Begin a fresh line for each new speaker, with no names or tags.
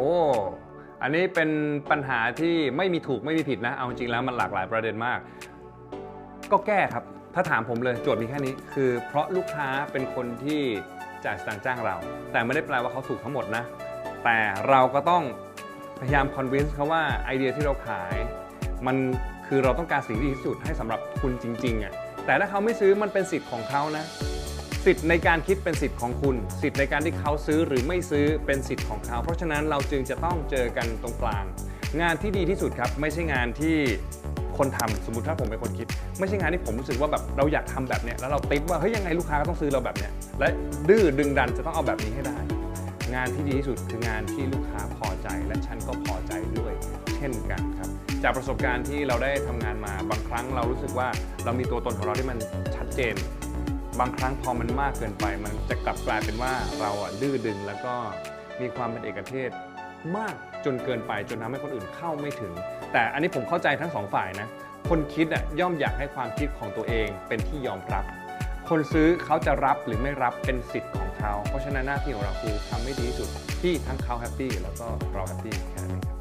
อ้ อันนี้เป็นปัญหาที่ไม่มีถูกไม่มีผิดนะ เอาจริงๆแล้วมันหลากหลายประเด็นมาก ก็แก้ครับ ถ้าถามผมเลยโจทย์มีแค่นี้ คือเพราะลูกค้าเป็นคนที่จ่ายสตางค์จ้างเรา แต่ไม่ได้แปลว่าเขาถูกทั้งหมดนะ แต่เราก็ต้องพยายามคอนวินส์เขาว่าไอเดียที่เราขาย มันคือเราต้องการสิ่งที่ดีที่สุดให้สำหรับคุณจริงๆอะแต่ถ้าเขาไม่ซื้อมันเป็นสิทธิ์ของเขานะ สิทธิ์ในการคิดเป็นสิทธิ์ของคุณ สิทธิ์ในการที่เขาซื้อหรือไม่ซื้อเป็นสิทธิ์ของเขา เพราะฉะนั้นเราจึงจะต้องเจอกันตรงกลาง งานที่ดีที่สุดครับไม่ใช่งานที่คนทำสมมติถ้าผมเป็นคนคิด ไม่ใช่งานที่ผมรู้สึกว่าแบบเราอยากทำแบบเนี้ยแล้วเราติดว่าเฮ้ยยังไงลูกค้าก็ต้องซื้อเราแบบเนี้ยและดื้อดึงดันจะต้องเอาแบบนี้ให้ได้ งานที่ดีที่สุดคืองานที่ลูกค้าพอใจและฉันก็พอใจด้วย เช่นกันครับ จากประสบการณ์ที่เราได้ทำงานมาบางครั้งเรารู้สึกว่าเรามีตัวตนของเราที่มันชัดเจน บางครั้งพอมันมากเกินไป มันจะกลับกลายเป็นว่าเราอะดื้อดึงแล้วก็มีความเป็นเอกเทศมากจนเกินไปจนทำให้คนอื่นเข้าไม่ถึง แต่อันนี้ผมเข้าใจทั้งสองฝ่ายนะคนคิดอะย่อมอยากให้ความคิดของตัวเองเป็นที่ยอมรับ คนซื้อเขาจะรับหรือไม่รับเป็นสิทธิ์ของเขา เพราะฉะนั้นหน้าที่ของเราคือทำให้ดีที่สุดที่ทั้งเขาแฮปปี้แล้วก็เราแฮปปี้แค่นั้นเองครับ